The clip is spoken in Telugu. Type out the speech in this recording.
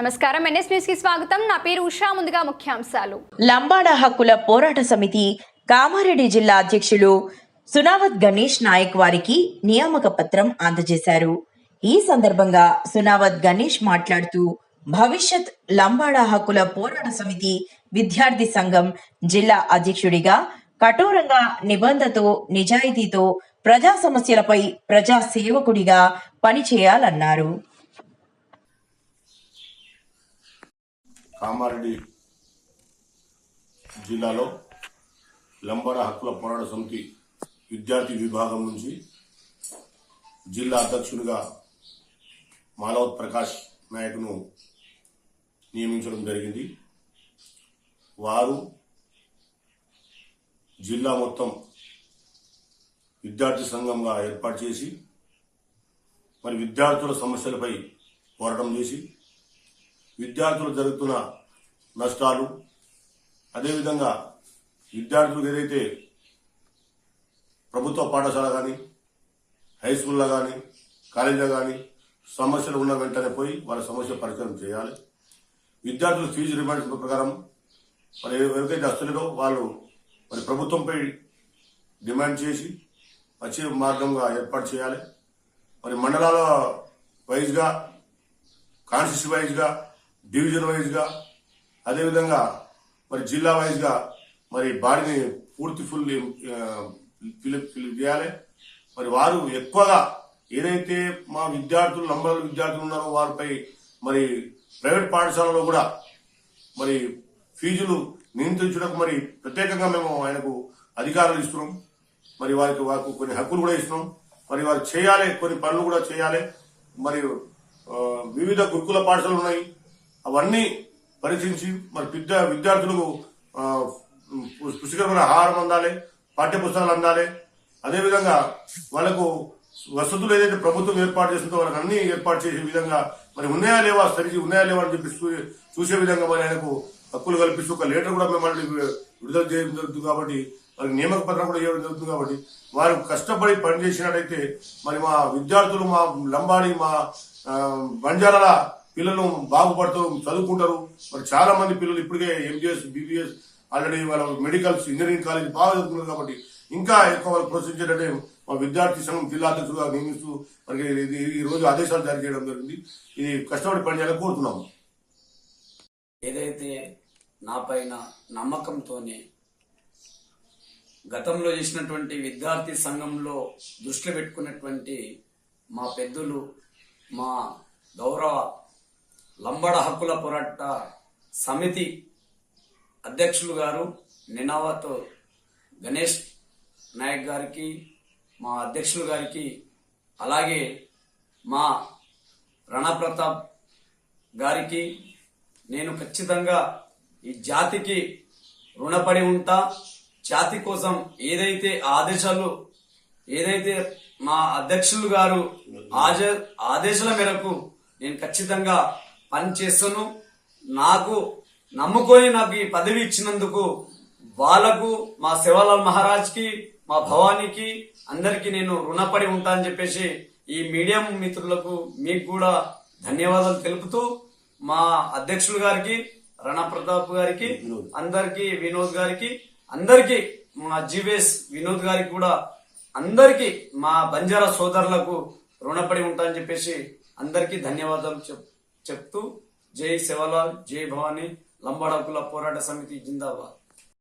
నమస్కారం. ఎన్ఎస్ న్యూస్కి స్వాగతం. నా పేరు ఉషా. ముందుగా ముఖ్యాంశాలు. లంబాడ హక్కుల పోరాట సమితి కామారెడ్డి జిల్లా అధ్యక్షులు సునావత్ గణేష్ నాయక్ వారికి నియామక పత్రం అందజేశారు. ఈ సందర్భంగా సునావత్ గణేష్ మాట్లాడుతూ భవిష్యత్ లంబాడ హక్కుల పోరాట సమితి విద్యార్థి సంఘం జిల్లా అధ్యక్షుడిగా కఠోరంగా నిబంధతో నిజాయితీతో ప్రజా సమస్యలపై ప్రజా సేవకుడిగా పనిచేయాలన్నారు. కామారెడ్డి జిల్లాలో లంబర హక్కుల పోరాట సమితి విద్యార్థి విభాగం నుంచి జిల్లా అధ్యక్షుడిగా మాలవత్ ప్రకాష్ నాయకును నియమించడం జరిగింది. వారు జిల్లా మొత్తం విద్యార్థి సంఘంగా ఏర్పాటు చేసి మరి విద్యార్థుల సమస్యలపై పోరాటం చేసి విద్యార్థులు జరుగుతున్న నష్టాలు అదేవిధంగా విద్యార్థులకు ఏదైతే ప్రభుత్వ పాఠశాల కానీ హై స్కూల్లో కానీ కాలేజీలో కానీ సమస్యలు ఉన్న వెంటనే పోయి వాళ్ళ సమస్య పరిచయం చేయాలి. విద్యార్థులు ఫీజు రిమాండ్ ప్రకారం మరి ఎవరికైతే వస్తలేదో వాళ్ళు మరి ప్రభుత్వంపై డిమాండ్ చేసి వచ్చే మార్గంగా ఏర్పాటు చేయాలి. మరి మండలాల వైజ్గా కాన్స్టిట్యూషన్ వైజ్గా డివిజన్ వైజ్గా అదేవిధంగా మరి జిల్లా వైజ్గా మరి బాడీని పూర్తి ఫుల్ ఫిలిప్ ఫిలిప్ చేయాలి. మరి వారు ఎక్కువగా ఏదైతే మా విద్యార్థులు నంబర్ విద్యార్థులు ఉన్నారో వారిపై మరి ప్రైవేట్ పాఠశాలలో కూడా మరి ఫీజులు నియంత్రించడానికి మరి ప్రత్యేకంగా మేము ఆయనకు అధికారాలు ఇస్తున్నాం. మరి వారికి వారికి కొన్ని హక్కులు కూడా ఇస్తున్నాం. మరి వారు చేయాలి కొన్ని పనులు కూడా చేయాలి. మరియు వివిధ గురుకుల పాఠశాలలు ఉన్నాయి. అవన్నీ పరీక్షించి మరి విద్యా విద్యార్థులకు పుష్టికరమైన ఆహారం అందాలి పాఠ్య పుస్తకాలు అందాలి. అదేవిధంగా వాళ్ళకు వసతులు ఏదైతే ప్రభుత్వం ఏర్పాటు చేస్తుందో వాళ్ళకి అన్ని ఏర్పాటు చేసే విధంగా మరి ఉన్నాయా లేవా సరిచి ఉన్నాయా లేవా అని చెప్పి చూసే విధంగా మరి ఆయనకు హక్కులు కల్పిస్తూ ఒక లీటర్ కూడా మిమ్మల్ని విడుదల చేయడం జరుగుతుంది కాబట్టి వారికి నియామక పత్రం కూడా ఇవ్వడం జరుగుతుంది కాబట్టి వారు కష్టపడి పనిచేసినట్టయితే మరి మా విద్యార్థులు మా లంబాడి మా బంజారాల పిల్లలు బాగుపడుతూ చదువుకుంటారు. మరి చాలా మంది పిల్లలు ఇప్పటికే ఎంబీఎస్ బీబీఎస్ ఆల్రెడీ వాళ్ళ మెడికల్స్ ఇంజనీరింగ్ కాలేజ్ బాగా చదువుతున్నారు కాబట్టి ఇంకా ఎక్కువ వాళ్ళు ప్రోత్సహించేటట్టే మా విద్యార్థి సంఘం జిల్లా అధ్యక్షుడుగా నియమిస్తూ మరి ఇది ఈ రోజు ఆదేశాలు జారీ చేయడం జరిగింది. ఇది కష్టపడి పనిచేయాలని కోరుతున్నాము. ఏదైతే నా పైన నమ్మకంతోనే గతంలో చేసినటువంటి విద్యార్థి సంఘంలో దృష్టిలో పెట్టుకున్నటువంటి మా పెద్దలు మా గౌరవ లంబడ హక్కుల పోరాట సమితి అధ్యక్షులు గారు నినావత్ గణేష్ నాయక్ గారికి మా అధ్యక్షులు గారికి అలాగే మా రణప్రతాప్ గారికి నేను ఖచ్చితంగా ఈ జాతికి రుణపడి ఉంటా. జాతి కోసం ఏదైతే ఆదేశాలు ఏదైతే మా అధ్యక్షులు గారు ఆదేశాల మేరకు నేను ఖచ్చితంగా పనిచేస్తాను నాకు నమ్ముకొని నాకు ఈ పదవి ఇచ్చినందుకు వాళ్ళకు మా శివలాల్ మహారాజ్కి మా భవానీకి అందరికి నేను రుణపడి ఉంటా అని చెప్పేసి ఈ మీడియా మిత్రులకు మీకు కూడా ధన్యవాదాలు తెలుపుతూ మా అధ్యక్షులు గారికి రాణా ప్రతాప్ గారికి అందరికి వినోద్ గారికి అందరికి మా జీవేస్ వినోద్ గారికి కూడా అందరికి మా బంజారా సోదరులకు రుణపడి ఉంటా అని చెప్పేసి అందరికీ ధన్యవాదాలు చెప్- చెప్తూ జై శివలాల్ జై భవానీ లంబాడకుల పోరాట సమితి జిందాబాద్.